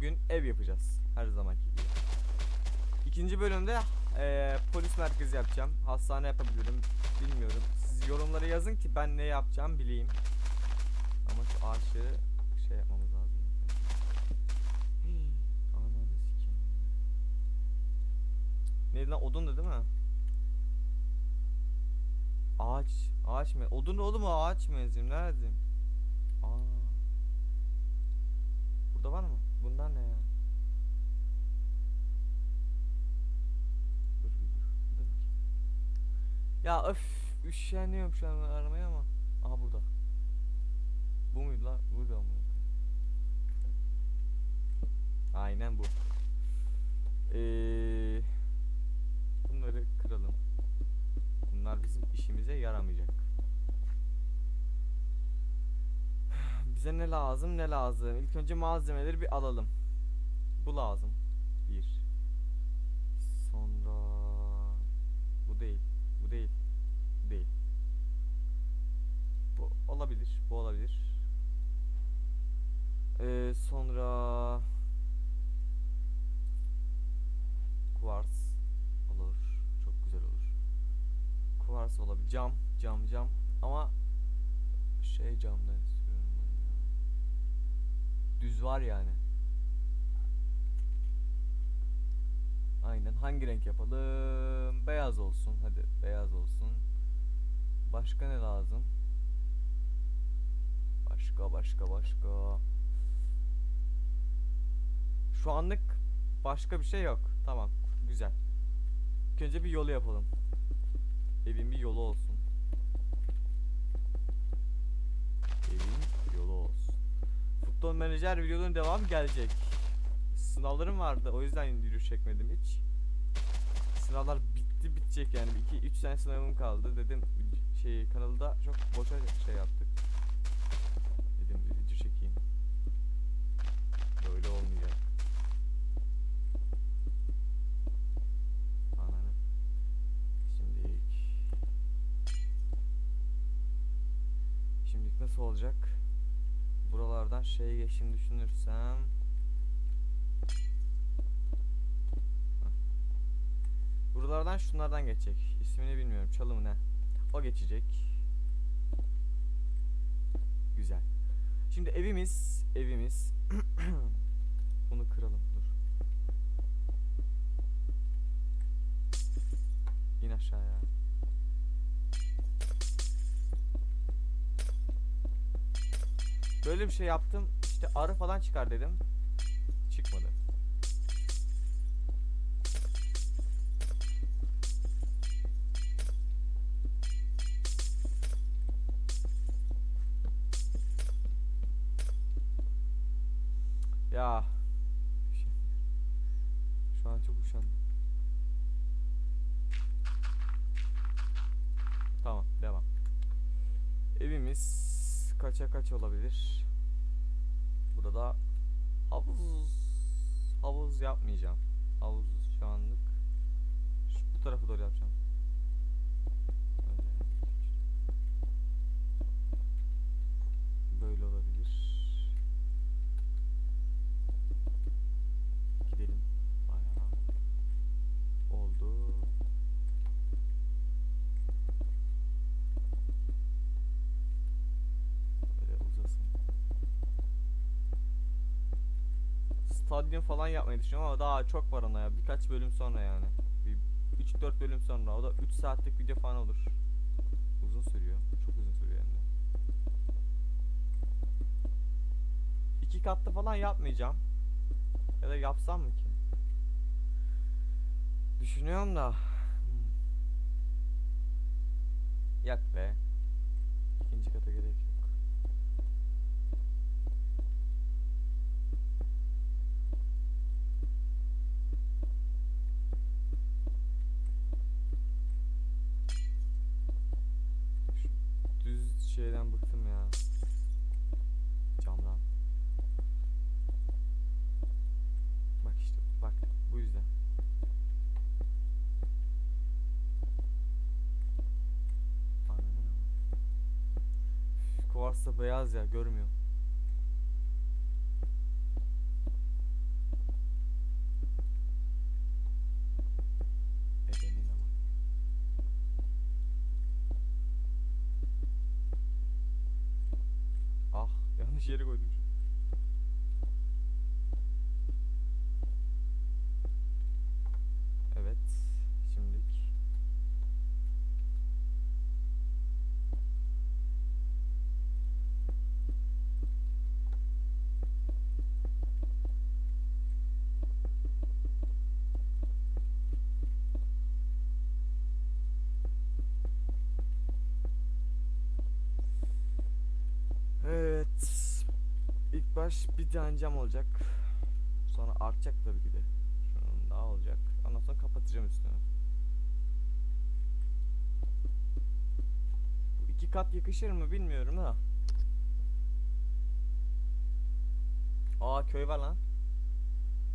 bugün ev yapacağız. Her zamanki gibi. İkinci bölümde eee, polis merkezi yapacağım. Hastane yapabilirim. Bilmiyorum. Siz yorumlara yazın ki ben ne yapacağım bileyim. Ama şu ağaçları şey yapmamız lazım. Hii, Ananı sikeyim. Neydi lan odun da değil mi? Ağaç. Ağaç mı? Odun oğlum ağaç mı yazayım? Ne yazayım? Aa. Burada var mı? Bundan ne ya? Dur bir dur. Dur. Ya öf üşeniyorum şu an aramaya ama. Aha burada. Bu muydu lan? Burada mı? Aynen bu. Bize ne lazım ne lazım? İlk önce malzemeleri bir alalım. Bu lazım. Bir. Sonra bu değil. Bu değil. Değil. Bu olabilir. Bu olabilir. Ee, sonra Kuvars olur. Çok güzel olur. Kuvars olabilir. Cam, cam, cam. Ama şey ben ya. Düz var yani. Aynen. Hangi renk yapalım? Beyaz olsun. Hadi beyaz olsun. Başka ne lazım? Başka başka başka. Şu anlık başka bir şey yok. Tamam. Güzel. İlk önce bir yolu yapalım. Evin bir yolu olsun. Evin. Futbol menajer videonun devamı gelecek. Sınavlarım vardı. O yüzden yürüyüş çekmedim hiç. Sınavlar bitti bitecek yani. 2-3 tane sınavım kaldı. Dedim şey kanalda çok boşa şey yaptık. Dedim video çekeyim. Böyle olmayacak. Ananı. Şimdilik. Şimdilik nasıl olacak? Buralardan şey geçim düşünürsem. Buralardan şunlardan geçecek. İsmini bilmiyorum. Çalı mı ne? O geçecek. Güzel. Şimdi evimiz, evimiz. Böyle bir şey yaptım. İşte arı falan çıkar dedim. Çıkmadı. Ya. Şu an çok üşendim. Tamam, devam. Evimiz kaça kaç olabilir? Burada havuz havuz yapmayacağım. Havuz şu anlık şu, bu tarafa doğru yapacağım. Böyle olabilir. Stadyum falan yapmayı düşünüyorum ama daha çok var ona ya. Birkaç bölüm sonra yani. Bir 3-4 bölüm sonra. O da 3 saatlik video falan olur. Uzun sürüyor. Çok uzun sürüyor hem de. İki katlı falan yapmayacağım. Ya da yapsam mı ki? Düşünüyorum da. Yak be. İkinci kata gerek yok. Şeyden bıktım ya. Camdan. Bak işte bak bu yüzden. Ananı ama. Üf, Kuvars da beyaz ya görmüyor. Yanlış yere koydum. Baş bir tane cam olacak. Sonra artacak tabii ki de. Şunun daha olacak. Ondan sonra kapatacağım üstünü. Bu iki kat yakışır mı bilmiyorum da. Aa köy var lan.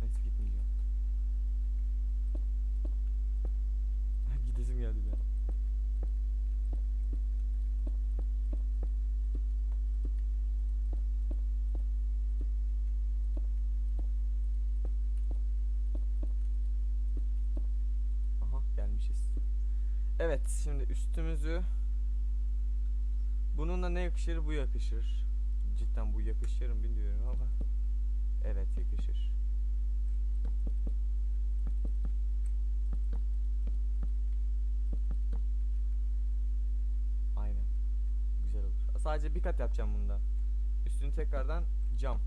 Neyse gitmeyeceğim. Gidesim geldi bir Evet şimdi üstümüzü bununla ne yakışır bu yakışır. Cidden bu yakışır mı bilmiyorum ama evet yakışır. Aynen. Güzel olur. Sadece bir kat yapacağım bunda. Üstünü tekrardan cam.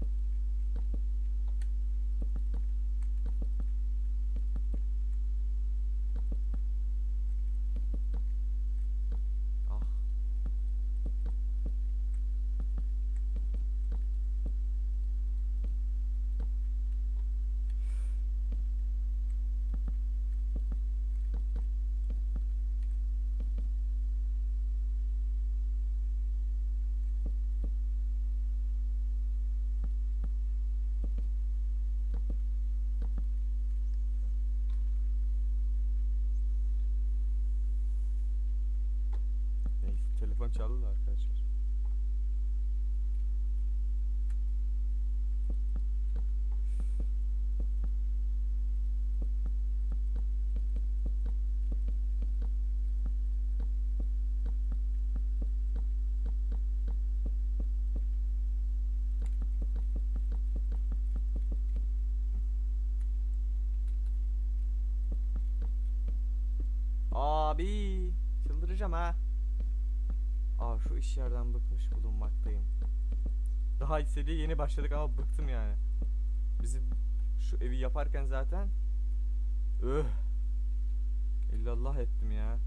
Telefon çaldı da arkadaşlar. Abi çıldıracağım ha. Aa şu iş yerden bıkmış bulunmaktayım. Daha seriye yeni başladık ama bıktım yani. Bizim şu evi yaparken zaten öh illallah ettim ya.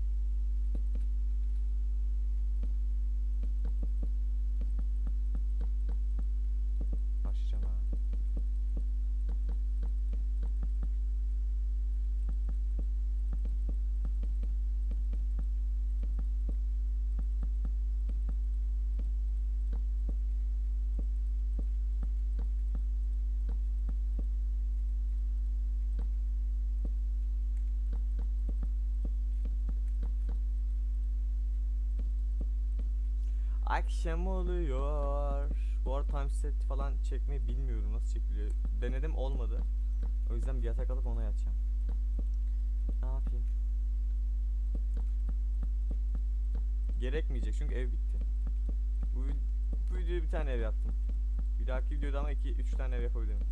Akşam oluyor. Bu arada timeset falan çekmeyi bilmiyorum nasıl çekiliyor. Denedim olmadı. O yüzden bir yatak alıp ona yatacağım. Ne yapayım? Gerekmeyecek çünkü ev bitti. Bu, bu videoya bir tane ev yaptım. Bir dahaki videoda ama 2 3 tane ev yapabilirim.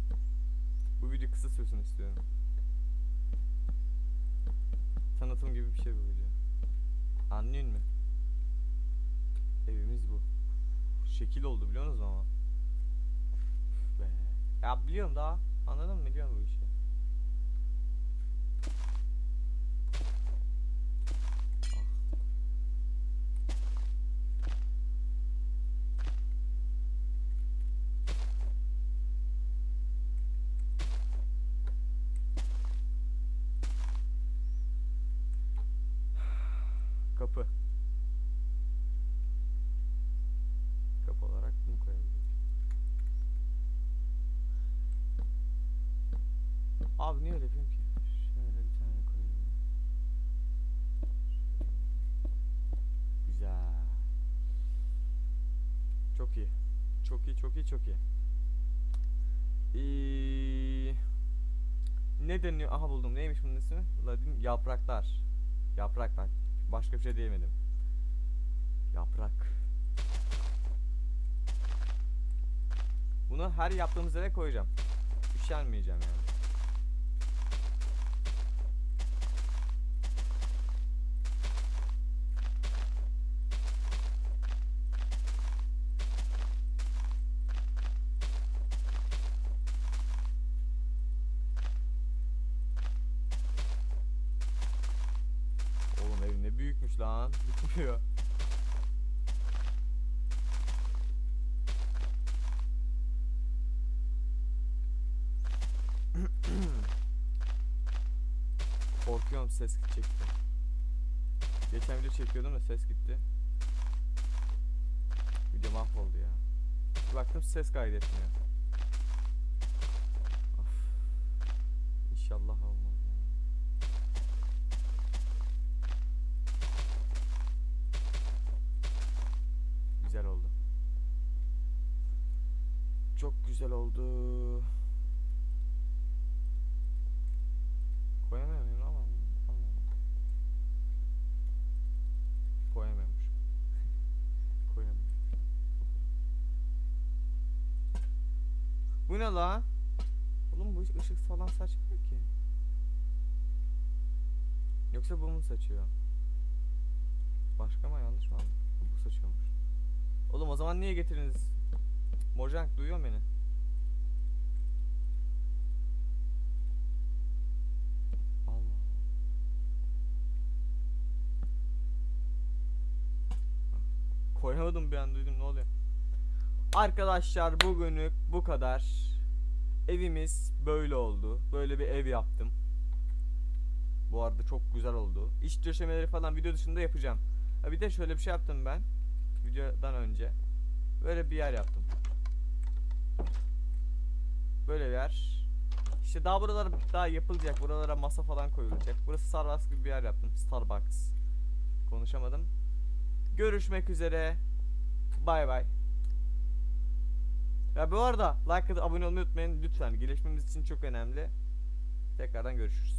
Bu video kısa sürsün istiyorum. Tanıtım gibi bir şey bu video. Anlıyor musun? Evimiz bu. Şekil oldu biliyor musunuz ama? Be. Ya biliyorum daha. Anladın mı? Biliyorum bu işi. İyi. Çok iyi, çok iyi, çok iyi. Ee, ne deniyor? Aha buldum. Neymiş bunun ismi? Ladin yapraklar. Yapraklar. Başka bir şey diyemedim. Yaprak. Bunu her yaptığımız yere koyacağım. Üşenmeyeceğim yani. Büyükmüş lan. Bitmiyor. Korkuyorum ses gidecekti. Geçen video çekiyordum da ses gitti. Video mahvoldu ya. Baktım ses kaydetmiyor. Güzel oldu. Koyamıyor muyum ama? Koyamıyormuş. Koyamıyorum. Bu ne la? Oğlum bu ışık falan saçmıyor ki. Yoksa bu mu saçıyor? Başka mı yanlış mı aldım? Bu saçıyormuş. Oğlum o zaman niye getiriniz? Mojang duyuyor beni. Koyamadım bir an duydum ne oluyor? Arkadaşlar bugünlük bu kadar. Evimiz böyle oldu. Böyle bir ev yaptım. Bu arada çok güzel oldu. İç döşemeleri falan video dışında yapacağım. Ha bir de şöyle bir şey yaptım ben. Videodan önce. Böyle bir yer yaptım. Böyle bir yer. İşte daha buralar daha yapılacak. Buralara masa falan koyulacak. Burası Starbucks gibi bir yer yaptım. Starbucks. Konuşamadım. Görüşmek üzere. Bay bay. Ya bu arada like atıp abone olmayı unutmayın lütfen. Gelişmemiz için çok önemli. Tekrardan görüşürüz.